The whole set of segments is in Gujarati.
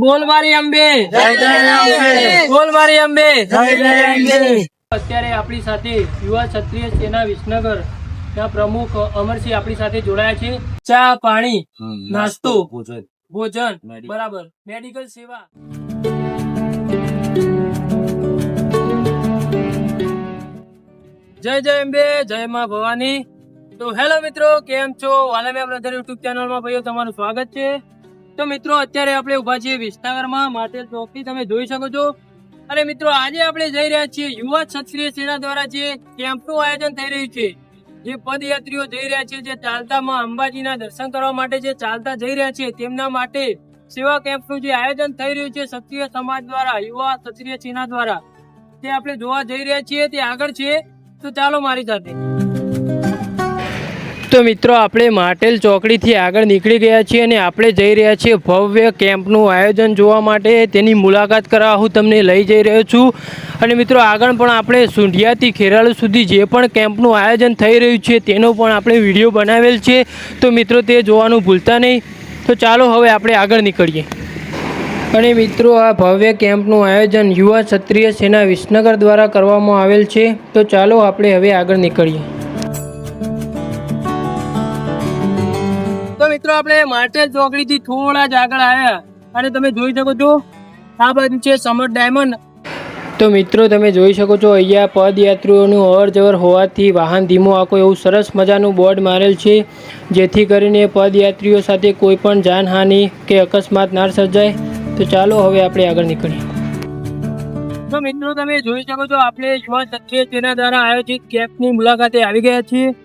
બોલ મારી અંબે. જય જય અંબે. બોલ મારી અંબે. જય જય અંબે. અત્યારે આપણી સાથે યુવા ક્ષત્રિય સેના વિસનગર ના પ્રમુખ અમરસિંહ આપણી સાથે જોડાયા છે. ચા પાણી નાસ્તો. ભોજન. ભોજન. બરાબર. મેડિકલ સેવા. જય જય અંબે જય માં ભવાની. તો હેલો મિત્રો કેમ છો? વાલામિયા બ્રધર યુટ્યુબ ચેનલમાં ભાઈઓ તમારું સ્વાગત છે. તો મિત્રો, અત્યારે આપણે ઊભા છીએ વિસ્તારમાં. માટેલ ચોકથી તમે જોઈ શકો છો. અને મિત્રો, આજે આપણે જઈ રહ્યા છીએ યુવા ક્ષત્રિય સેના દ્વારા જે કેમ્પનું આયોજન થઈ રહ્યું છે. જે પદયાત્રીઓ જઈ રહ્યા છે, જે ચાલતામાં અંબાજીના દર્શન કરવા માટે જે ચાલતા જઈ રહ્યા છે, તેમના માટે સેવા કેમ્પનું જે આયોજન થઈ રહ્યું છે ક્ષત્રિય સમાજ દ્વારા, યુવા ક્ષત્રિય સેના દ્વારા. તે આપણે જોવા જઈ રહ્યા છીએ. તે આગળ છે. તો ચાલો મારી સાથે. તો મિત્રો, આપણે માટેલ ચોકડીથી આગળ નીકળી ગયા છીએ અને આપણે જઈ રહ્યા છીએ ભવ્ય કેમ્પનું આયોજન જોવા માટે. તેની મુલાકાત કરવા હું તમને લઈ જઈ રહ્યો છું. અને મિત્રો, આગળ પણ આપણે સુંઢિયાથી ખેરાલુ સુધી જે પણ કેમ્પનું આયોજન થઈ રહ્યું છે, તેનો પણ આપણે વીડિયો બનાવેલ છે. તો મિત્રો, તે જોવાનું ભૂલતા નહીં. તો ચાલો હવે આપણે આગળ નીકળીએ. અને મિત્રો, આ ભવ્ય કેમ્પનું આયોજન યુવા ક્ષત્રિય સેના વિસનગર દ્વારા કરવામાં આવેલ છે. તો ચાલો આપણે હવે આગળ નીકળીએ. મિત્રો આપણે માટેલ ચોકડીથી થોડા જ આગળ આવ્યા અને તમે જોઈ શકો છો આ બાજુ છે સમર ડાયમંડ. તો મિત્રો તમે જોઈ શકો છો અહીંયા પદયાત્રીઓનું અવરજવર હોવાથી વાહન ધીમો આખો એવું સરસ મજાનું બોર્ડ મારેલ છે જેથી કરીને પદયાત્રીઓ સાથે કોઈ પણ જાનહાનિ કે અકસ્માત ના સર્જાય. તો ચાલો હવે આપણે આગળ નીકળીએ. તો મિત્રો તમે જોઈ શકો છો આપણે શ્વાસ તેના દ્વારા આયોજિત કેમ્પની મુલાકાતે આવી ગયા છીએ.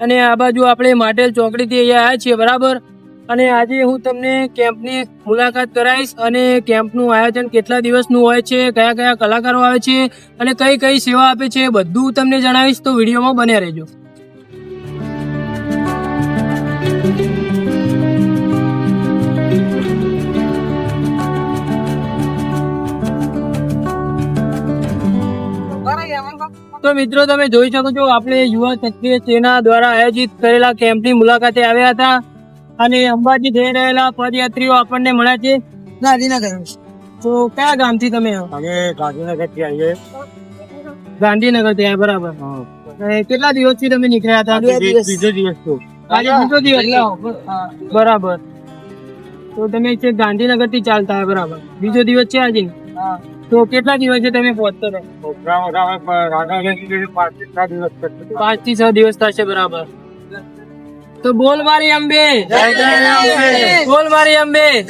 અને આ બાજુ આપણે માટેલ ચોકડીથી અહીંયા આવ્યા છીએ, બરાબર? અને આજે હું તમને કેમ્પની મુલાકાત કરાવીશ અને કેમ્પનું આયોજન કેટલા દિવસનું હોય છે, કયા કયા કલાકારો આવે છે અને કઈ કઈ સેવા આપે છે, બધું તમને જણાવીશ, તો વિડીયોમાં બન્યા રહેજો. તો મિત્રો તમે જોઈ શકો છો આપણે યુવા ક્ષત્રિય સેના દ્વારા આયોજિત કરેલા કેમ્પની મુલાકાતે આવ્યા હતા અને અંબાજી થઈ રહેલા પદયાત્રીઓ આપણને મળ્યા છે. ગાંધીનગર તો કયા ગામથી તમે? અમે ગાંધીનગરથી આવીએ. ગાંધીનગરથી આવ્યા, બરાબર. કેટલા દિવસથી તમે નીકળ્યા હતા? બીજો બીજો દિવસ તો. આજે બીજો દિવસ બરાબર. તો તમે છે ગાંધીનગરથી ચાલતા બરાબર. બીજો દિવસ છે આજે? તો કેટલા દિવસે તમે પહોંચતો પછી. પાંચથી છ દિવસ થશે. બરાબર. તો બોલ મારી અંબે. જય જય અંબે. બોલ મારી અંબે.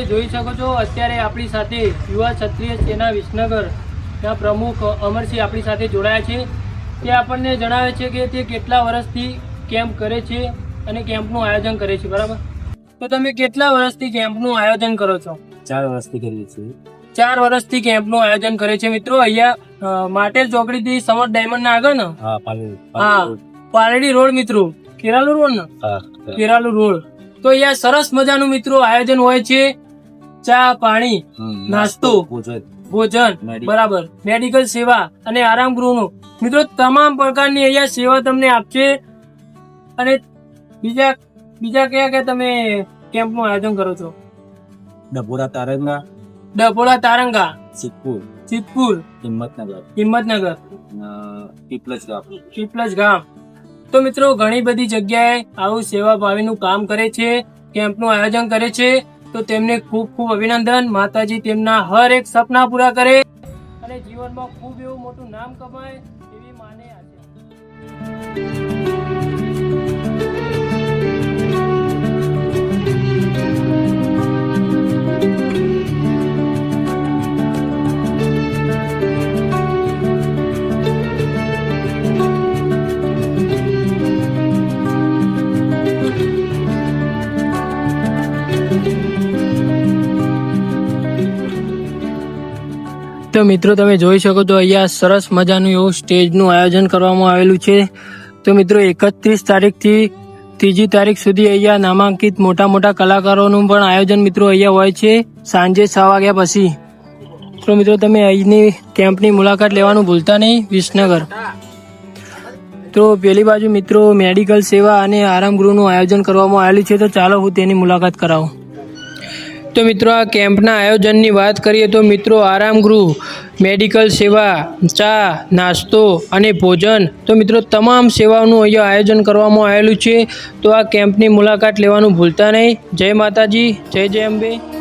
તમે જોઈ શકો છો અત્યારે આપણી સાથે યુવા ક્ષત્રિય સેના વિસનગરના પ્રમુખ અમરસિંહ આપણી સાથે જોડાયા છે. તે આપણને જણાવે છે કે તે કેટલા વર્ષથી કેમ્પ કરે છે અને કેમ્પનું આયોજન કરે છે બરાબર? તો તમે કેટલા વર્ષથી કેમ્પનું આયોજન કરો છો? ચાર વર્ષથી કરીએ છીએ. ચાર વર્ષથી કેમ્પનું આયોજન કરે છે. મિત્રો અહીંયા માટેલ ચોકડીથી સમર ડાયમંડ ના આગળ ને? હા પાલી પાલડી રોડ મિત્રો. કેરાલુ રોડ ને? કેરાલુ રોડ. તો અહીંયા સરસ મજાનું મિત્રો આયોજન હોય છે. ચા પાણી નાસ્તો. ભોજન. બરાબર. મેડિકલ સેવા અને આરામ ગૃહનું. મિત્રો તમામ પ્રકારની અહીંયા સેવા તમને આપશે. અને બીજા બીજા કયા કયા તમે કેમ્પનું આયોજન કરો છો? ડભોરા તારંગા ડભોળા તારંગા. સિદ્ધપુર. સિદ્ધપુર. હિંમતનગર. હિંમતનગર. પીપલજ ગામ પીપલજ ગામ તો મિત્રો ઘણી બધી જગ્યાએ આવું સેવા ભાવીનું કામ કરે છે કેમ્પનું આયોજન કરે છે. તો તેમને ખૂબ ખૂબ અભિનંદન. માતાજી તેમના હર એક સપના પૂરા કરે. અને જીવનમાં ખૂબ એવું મોટું નામ કમાય એવી માને આશા તો મિત્રો, તમે જોઈ શકો તો અહીંયા સરસ મજાનું એવું સ્ટેજનું આયોજન કરવામાં આવેલું છે. તો મિત્રો, એકત્રીસ તારીખથી ત્રીજી તારીખ સુધી અહીંયા નામાંકિત મોટા મોટા કલાકારોનું પણ આયોજન મિત્રો અહીંયા હોય છે સાંજે છ વાગ્યા પછી. તો મિત્રો, તમે અહીંની કેમ્પની મુલાકાત લેવાનું ભૂલતા નહીં, વિસનગર. તો પેલી બાજુ મિત્રો, મેડિકલ સેવા અને આરામ ગૃહનું આયોજન કરવામાં આવેલું છે. તો ચાલો હું તેની મુલાકાત કરાવું. તો મિત્રો આ કેમ્પના આયોજનની વાત કરીએ તો મિત્રો આરામ ગૃહ, મેડિકલ સેવા, ચા, નાસ્તો અને ભોજન, તો મિત્રો તમામ સેવાઓનું અહીંયા આયોજન કરવામાં આવેલું છે. તો આ કેમ્પની મુલાકાત લેવાનું ભૂલતા નહીં. જય માતાજી, જય જય અંબે.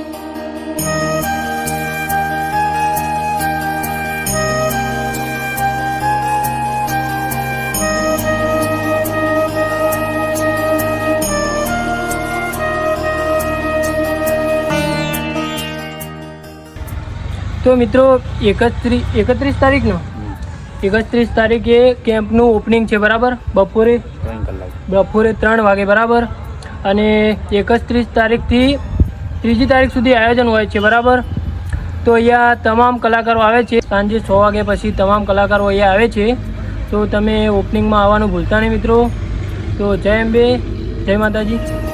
તો મિત્રો એકત્રીસ એકત્રીસ તારીખનો? એકત્રીસ તારીખે કેમ્પનું ઓપનિંગ છે બરાબર? બપોરે બપોરે ત્રણ વાગે બરાબર? અને એકત્રીસ તારીખથી ત્રીજી તારીખ સુધી આયોજન હોય છે બરાબર? તો અહીંયા તમામ કલાકારો આવે છે. સાંજે છ વાગ્યા પછી તમામ કલાકારો અહીંયા આવે છે. તો તમે ઓપનિંગમાં આવવાનું ભૂલતા નહીં મિત્રો. તો જય અંબે જય માતાજી.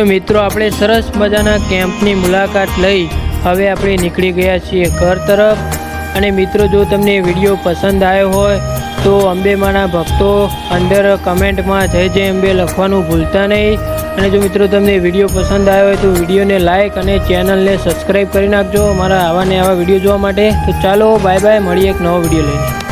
તો મિત્રો, આપણે સરસ મજાના કેમ્પની મુલાકાત લઈ હવે આપણે નીકળી ગયા છીએ ઘર તરફ. અને મિત્રો, જો તમને વીડિયો પસંદ આવ્યો હોય, તો અંબેમાના ભક્તો અંદર કમેન્ટમાં જય જય અંબે લખવાનું ભૂલતા નહીં. અને જો મિત્રો, તમને વીડિયો પસંદ આવ્યો હોય, તો વિડીયોને લાઇક અને ચેનલને સબસ્ક્રાઈબ કરી નાખજો. અમારા આવા ને આવા વીડિયો જોવા માટે. તો ચાલો, બાય બાય, મળીએ એક નવો વીડિયો લઈને.